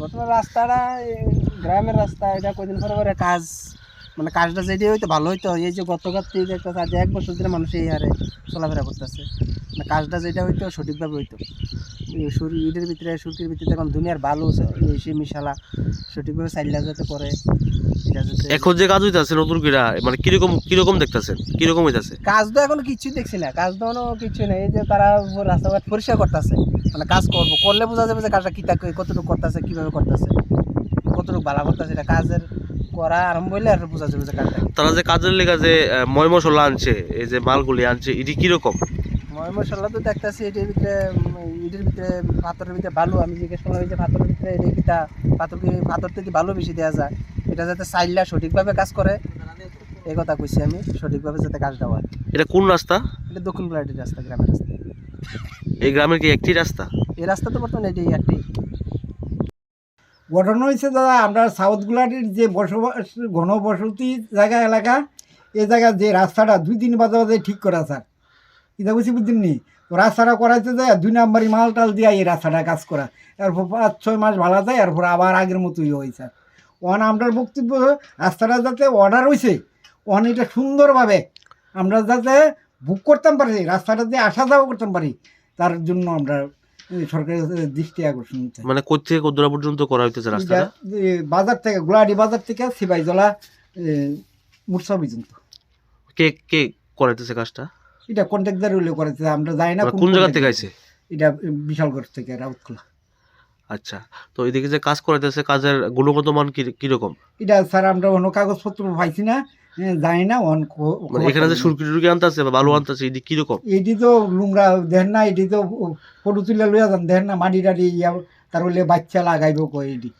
ঘটনা রাস্তাটা গ্রামের রাস্তা এটা কদিন পরে পরে কাজ মানে কাজটা যেটি হইতো ভালো হইতো। এই যে গতকাল থেকে আজ এক বছর ধরে মানুষ এই হারে চলাফেরা করতেছে। মানে কাজটা যেটা হইতো সঠিকভাবে হইতো। ইটের ভিতরে সুরকির ভিতরে এখন দুনিয়ার বালু সে মিশালা সঠিকভাবে চাইলা যাতে করে এখন যে কাজ হইতাছে নতুন কিরা মানে কীরকম কীরকম দেখতাছেন? কীরকম হইতাছে? কাজ তো এখনও কিছুই দেখছি না। কাজ তো কিছু নেই। এই যে তারা রাস্তাঘাট পরিষ্কার করতেছে। মানে কাজ করব করলে বোঝা যাবে যে কাজটা কিতা কতটুকু করতেছে কীভাবে করতেছে কতটুকু ভালো করতেছে এটা কাজের করা আরম্ভ হইলে আর বোঝা যাবে যে কাজটা তারা যে কাজের লেগা যে ময় মশলা আনছে এই যে মালগুলি আনছে এটি কীরকম ময় মশলা তো দেখতেছি এটির ভিতরে ইটের ভিতরে পাথরের ভিতরে ভালো আমি জিজ্ঞেস করলাম যে পাথরের ভিতরে এটা কিতা পাথর কি পাথর থেকে ভালো বেশি দেওয়া যায়? এটা যাতে চাইলা সঠিকভাবে কাজ করে এই কথা কইছি আমি সঠিকভাবে যাতে কাজটা হয়। এটা কোন রাস্তা? এটা দক্ষিণ প্লাটির রাস্তা গ্রামের রাস্তা। এই গ্রামের কি একটি রাস্তা? এই রাস্তা তো বর্তমানে এটাই একটি। ঘটনা হয়েছে দাদা আমরা সাউথ গুলাটির যে বসবাস ঘনবসতি জায়গা এলাকা এই জায়গার যে রাস্তাটা দুই দিন বাজে বাজে ঠিক করা স্যার। এটা বুঝি বুঝছেন নি? তো রাস্তাটা করাইতে যায় দুই নাম্বারই মাল টাল দিয়া এই রাস্তাটা কাজ করা। এরপর পাঁচ ছয় মাস ভালো যায় এরপর আবার আগের মতোই হয় স্যার। ওয়ান আমরার বক্তব্য রাস্তাটা যাতে অর্ডার হয়েছে ওয়ান এটা সুন্দরভাবে আমরা যাতে বুক করতাম পারি রাস্তাটা দিয়ে আসা যাওয়া করতাম পারি। তার জন্য আমরা সরকারের দৃষ্টি আকর্ষণ মানে কোথা থেকে কদ্দুরা পর্যন্ত করা হইতেছে রাস্তাটা? বাজার থেকে গোলাহাটি বাজার থেকে সিবাইজলা মূর্ছা পর্যন্ত। কে কে করাইতেছে কাজটা? এটা কন্ট্রাক্টার হইলে করেছে আমরা যাই না মানে কোন জায়গা থেকে আইছে? এটা বিশালগড় থেকে রাউতখোলা। আচ্ছা তো এদিকে যে কাজ করাইতেছে কাজের গুণগত মান কি- কীরকম এটা স্যার আমরা অন্য কাগজপত্র পাইছি না জানি না অন মানে এখানে যে। সুরকি টুরকি আনতেছে বা বালু আনতেছে এটি কীরকম এটি তো লুংরা দেখেন না এটি তো ফটো তুলে লইয়া যান দেখেন না মাটি টাটি ইয়া তার বলে বাচ্চা লাগাইব কই এটি